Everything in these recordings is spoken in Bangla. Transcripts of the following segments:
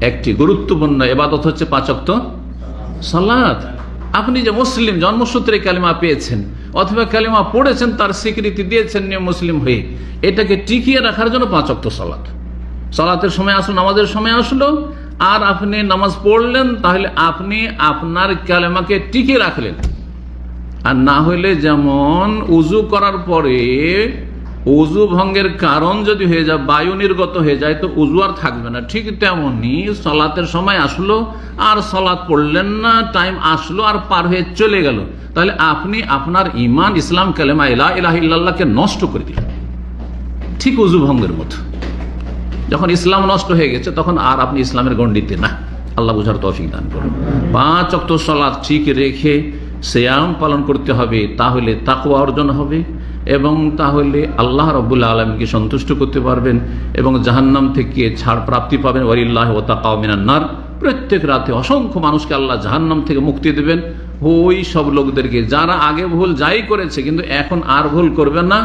একটি গুরুত্বপূর্ণ এবাদত হচ্ছে পাঁচক্ত সালাদ আপনি যে মুসলিম, জন্মসূত্রে কালিমা পেয়েছেন অথবা কালিমা পড়েছেন, তার স্বীকৃতি দিয়েছেন নিয়ে মুসলিম হয়ে, এটাকে টিকিয়ে রাখার জন্য পাঁচক্ত সালাদ সালাতের সময় আসলো নামাজের সময় আসলো আর আপনি নামাজ পড়লেন, তাহলে আপনি আপনার কালেমাকে টিকিয়ে রাখলেন। আর না হইলে যেমন উজু করার পরে উজু ভঙ্গের কারণ যদি হয়ে যায়, বায়ু নির্গত হয়ে যায়, তো উজু আর থাকবে না। ঠিক তেমনি সলাতের সময় আসলো, আর সলাৎ পড়লেন না টাইম আসলো আর পার হয়ে চলে গেল। তাহলে আপনি আপনার ইমান ইসলাম, কালেমা ইলাহ ইলাহ নষ্ট করে দিলেন। ঠিক উজু ভঙ্গের মতো। যখন ইসলাম নষ্ট হয়ে গেছে, তখন আর আপনি ইসলামের গণ্ডিতে না। আল্লাহ বুঝার তৌফিক দান করুন। পাঁচ অক্ত সলাদ ঠিক রেখে শ্যাম পালন করতে হবে, তাহলে তাকুয়া অর্জন হবে। এবং তাহলে আল্লাহ রবুল্লা আলমীকে সন্তুষ্ট করতে পারবেন এবং জাহান্নাম থেকে ছাড় প্রাপ্তি পাবেন। ওয়ারিল্লাহ ও তাকামিনান্নার প্রত্যেক রাতে অসংখ্য মানুষকে আল্লাহ জাহান্নাম থেকে মুক্তি দেবেন। ওই সব লোকদেরকে যারা আগে ভুল যাই করেছে, কিন্তু এখন আর ভুল করবে না।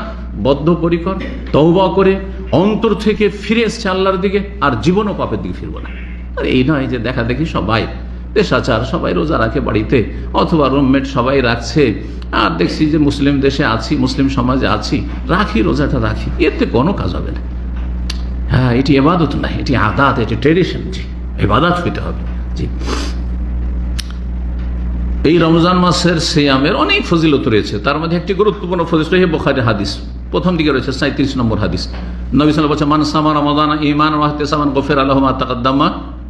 বদ্ধপরিকর তৌবা করে অন্তর থেকে ফিরে এসছে আল্লাহর দিকে, আর জীবনও পাপের দিকে ফিরবো না। আর এই নয় যে দেখা দেখি সবাই দেশাচার সবাই রোজা রাখে বাড়িতে, অথবা রুমমেট সবাই রাখছে। আর দেখছি যে মুসলিম দেশে আছি, মুসলিম সমাজে আছি, রাখি, রোজাটা রাখি, এতে কোনো কাজ হবে না। হ্যাঁ এটি এবাদত না এটি আদাত, এটি ট্রেডিশন জি। এবাদত হইতে হবে, জি। এই রমজান মাসের সিয়ামের অনেক ফজিলত রয়েছে, তার মধ্যে একটি গুরুত্বপূর্ণ ফজিলত রয়েছে বোখারি হাদিস। প্রথম দিকে রয়েছে সাঁত্রিশ নম্বর হাদিস। নবী সাল বলছে মান সামা রমাদান ইমান ওয়াহতে সামান গফের আলহমা তাকাদ্দামা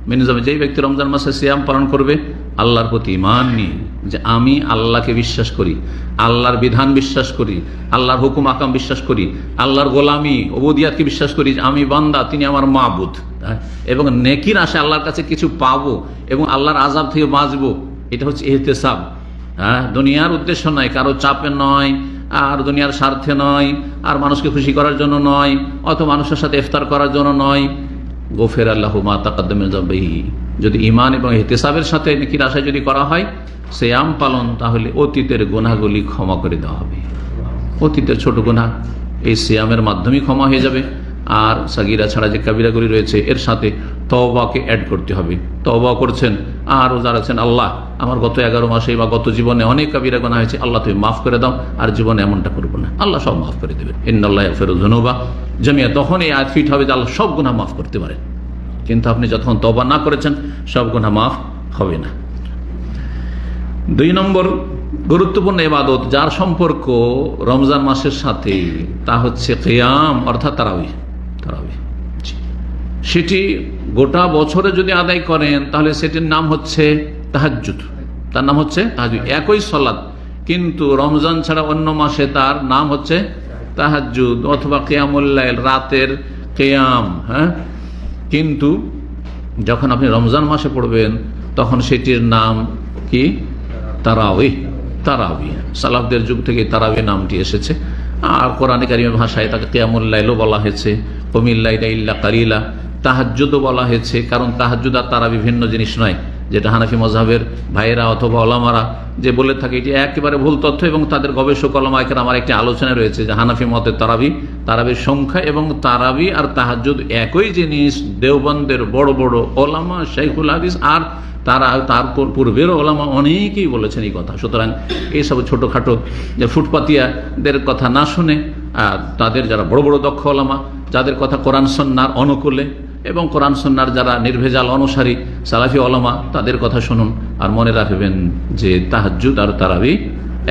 মিনিজামে যেই ব্যক্তি রমজান মাসে সিয়াম পালন করবে, আল্লাহর প্রতি ইমান নিয়ে। যে আমি আল্লাহকে বিশ্বাস করি, আল্লাহর বিধান বিশ্বাস করি, আল্লাহর হুকুম আকাম বিশ্বাস করি, আল্লাহর গোলামি অবদিয়াতকে বিশ্বাস করি আমি বান্দা, তিনি আমার মাবুদ। হ্যাঁ? এবং নেকির আসে আল্লাহর কাছে কিছু পাবো এবং আল্লাহর আজাব থেকে বাঁচবো, এটা হচ্ছে এহতেসাব। হ্যাঁ? দুনিয়ার উদ্দেশ্য নয় কারও চাপে নয়, আর দুনিয়ার স্বার্থে নয়, আর মানুষকে খুশি করার জন্য নয় অত মানুষের সাথে ইফতার করার জন্য নয়। গোফের আল্লাহ মা তাকাদ্দমে যাবেহি যদি ইমান এবং এহতেসাবের সাথে নাকির আশায় যদি করা হয়, সেয়াম পালন তাহলে অতীতের গোনাগুলি ক্ষমা করে দেওয়া হবে। অতীতের ছোট গোনা এই সিয়ামের মাধ্যমেই ক্ষমা হয়ে যাবে। আর সাগিরা ছাড়া যে কাবিরাগুলি রয়েছে, এর সাথে তওবাকে অ্যাড করতে হবে। তওবা করছেন, আর যারা আছেন আল্লাহ, আমার গত এগারো মাসে বা গত জীবনে অনেক কাবিরা গোনা হয়েছে, আল্লাহ তুমি মাফ করে দাও, আর জীবনে এমনটা করব না। আল্লাহ সব মাফ করে দেবে ইন্দাল্লাহ ফেরুজনুবা জমিয়া তখন এই আয়াত ফিট হবে যে আল্লাহ সব গুণা মাফ করতে পারে কিন্তু আপনি যখন তবা না করেছেন, সব গুণা মাফ হবে না। দুই নম্বর গুরুত্বপূর্ণ এবাদত যার সম্পর্ক রমজান মাসের সাথে, তা হচ্ছে কেয়াম, অর্থাৎ তারাবি তারাবি। সেটি গোটা বছরে যদি আদায় করেন, তাহলে সেটির নাম হচ্ছে তাহাজুদ তার নাম হচ্ছে তাহাজুদ একই সলাদ কিন্তু রমজান ছাড়া অন্য মাসে তার নাম হচ্ছে তাহাজুদ অথবা কেয়ামুল্লাইল রাতের কেয়াম হ্যাঁ? কিন্তু যখন আপনি রমজান মাসে পড়বেন, তখন সেটির নাম কি? তারাওই তারাবি সালাফদের যুগ থেকে তারাবি নামটি এসেছে। আর কোরআনে ভাষায় তাকে কেয়ামুল্লাইলও বলা হয়েছে। কমিল্লাইলা ইল্লা কারিলা তাহাজ্জুদও বলা হয়েছে, কারণ তাহাজ্জুদ আর তারা বিভিন্ন জিনিস নয়। যেটা হানাফি মজাহের ভাইয়েরা অথবা ওলামারা যে বলে থাকে, এটি একেবারে ভুল তথ্য এবং তাদের গবেষক ওলামাইকের আমার একটি আলোচনা রয়েছে যে হানাফি মতের তারাবি, তারাবির সংখ্যা এবং তারাবি আর তাহাজ্জুদ একই জিনিস, দেওবন্দের বড় বড় ওলামা শেখুল হাদিস আর তারা, তার পূর- পূর্বেরও ওলামা অনেকেই বলেছেন এই কথা। সুতরাং এইসব ছোটোখাটো যে ফুটপাতিয়াদের কথা না শুনে আর তাদের যারা বড় বড় দক্ষ ওলামা, যাদের কথা কোরআন সন্ন্যার অনুকূলে এবং কোরআন সন্ন্যার যারা নির্ভেজাল, অনুসারী, সালাফি অলমা তাদের কথা শুনুন আর মনে রাখবেন যে তাহাজুদ আর তারাবি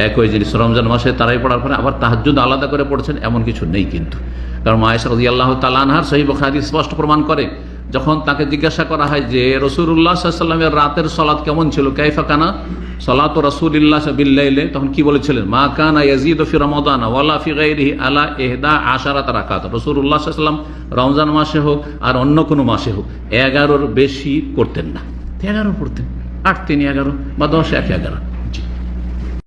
একই জিনিস। রমজান মাসে তারাই পড়ার পরে আবার তাহাজুদ আলাদা করে পড়ছেন, এমন কিছু নেই কিন্তু। কারণ মায়েশ রাজি আল্লাহ তালানহার সহি বখারি স্পষ্ট প্রমাণ করে যখন তাকে জিজ্ঞাসা করা হয় যে রসুল্লাহ সাল্লামের রাতের সলাৎ কেমন ছিল? কাইফা কানা? সলাত রসুল্লাহ বিল্লাইলে। তখন কি বলেছিলেন? মা কানা ইয়াজিদ ফি রমাদান ওয়ালা ফি গাইরিহি আলা এহদা আশারাত রাকাত। রসুল্লাহ সাল্লাম রমজান মাসে হোক আর অন্য কোনো মাসে হোক, এগারোর বেশি করতেন না। এগারো করতেন আট, তিন, এগারো বা দশ, এক, এগারো।